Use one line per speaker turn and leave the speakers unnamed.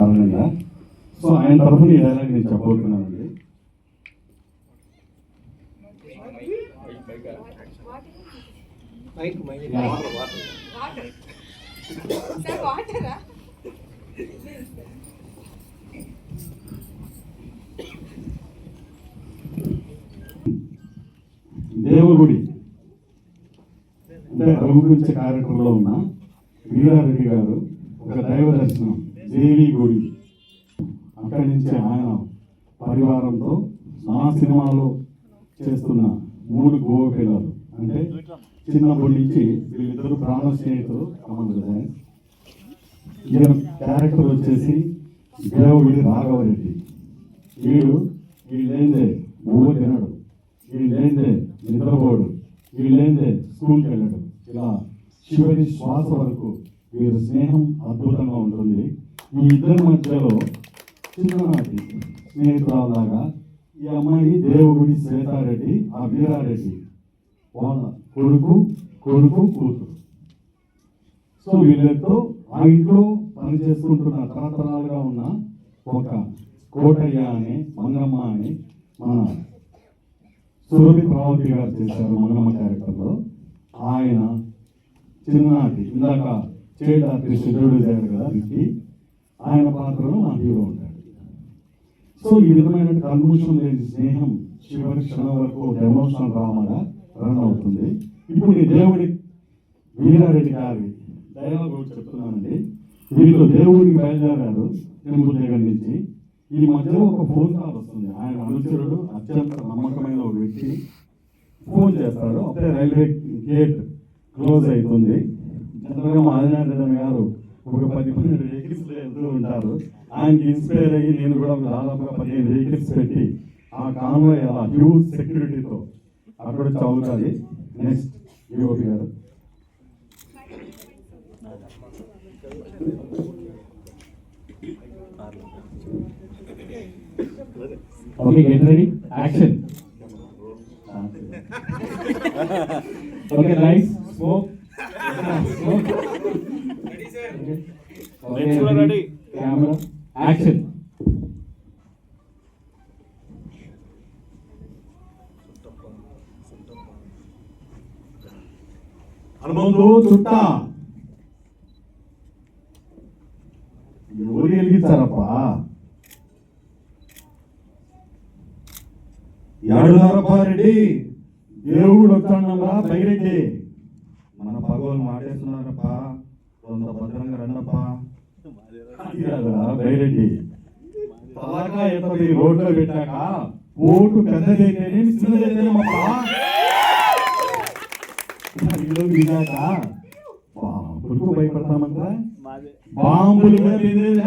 కారణంగా సో ఆయన తరఫున ఈ డైలాగ్ నేను చెప్పబోతున్నానండి దేవుగుడి. అంటే రఘుగురించి కార్యక్రమంలో ఉన్న వీరారెడ్డి గారు ఒక దైవ దర్శనం. దేవి గుడి. అక్కడి నుంచి ఆయన పరివారంతో నా సినిమాలో చేస్తున్న మూడు గోవ పిల్లలు. అంటే చిన్నప్పటి నుంచి వీళ్ళిద్దరు ప్రాణ స్నేహితులు కమల్ ఈయన క్యారెక్టర్ వచ్చేసి దేవుడి రాఘవరెడ్డి. వీడు వీళ్ళేందే ఊరు తినడు. వీళ్ళేందే నిద్రపోడు. వీళ్ళేందే స్కూల్కి వెళ్ళడు. ఇలా చివరి శ్వాస వరకు వీరి స్నేహం అద్భుతంగా ఉంటుంది. ఈ ఇద్దరి మధ్యలో చిన్ననాటి స్నేహితురాలాగా ఈ అమ్మాయి దేవుడి శ్వేతారెడ్డి ఆ వాళ్ళ కొడుకు కొడుకు కూతురు. సో వీళ్ళతో ఆ ఇంట్లో పని చేసుకుంటున్న తరతరాలుగా ఉన్న ఒక కోటయ్య అనే మంగమ్మ అని మన సురభి ప్రభావతి గారు చేశారు మంగమ్మ క్యారెక్టర్లో. ఆయన చిన్ననాటి ఇందాక చైల్డ్ ఆర్టిస్ట్ ఇంట్రొడ్యూస్ అయ్యారు కదా ఆయన పాత్రలో నా హీరో ఉంటాడు. సో ఈ విధమైన కల్ముషం లేని స్నేహం చివరి క్షణం వరకు ఒక ఎమోషనల్ డ్రామాగా రన్ అవుతుంది. ఇప్పుడు ఈ దేవుడి వీరారెడ్డి గారి డైలాగ్ ఒకటి చెప్తున్నానండి. వీళ్ళు దేవుడికి బయలుదేరారు. టెంపుల్ దగ్గర నుంచి ఈ మధ్యలో ఒక ఫోన్ కాల్ వస్తుంది. ఆయన అనుచరుడు అత్యంత నమ్మకమైన ఒక వ్యక్తి. ఫోన్ చేస్తాడు. అప్పుడే రైల్వే గేట్ క్లోజ్ అవుతుంది. జనరల్గా మా ఆదినారాయణ గారు ఒక పది పన్నెండు ఉంటారు ఆయనకి ఇన్స్పైర్ అయ్యి నేను కూడా దాదాపుగా పదిహేను వెహికల్స్ పెట్టి ఆ కాన్వాయ్ అలా హ్యూజ్ సెక్యూరిటీతో అక్కడ చదువుతుంది నెక్స్ట్ యువపి గారు.
Okay get ready action okay lights smoke smoke okay ready camera action
Hanumanthu చుట్ట. ఎవరు వెలిగించారప్పా యాడుదారప్పా రెడ్డి దేవుడు వచ్చాడమ్మా బైరెడ్డి.
మన పగోలు మాటేస్తున్నారప్పా కొంత భద్రంగా రండప్పా.
బైరెడ్డి. పలాకా ఎత్తది రోడ్లో పెట్టాక ఓటు పెద్దదైతేనే చిన్నదైతేనేమప్పా? ఇల్లు వినాక భయపడతామంటరా? బాంబులు కూడా?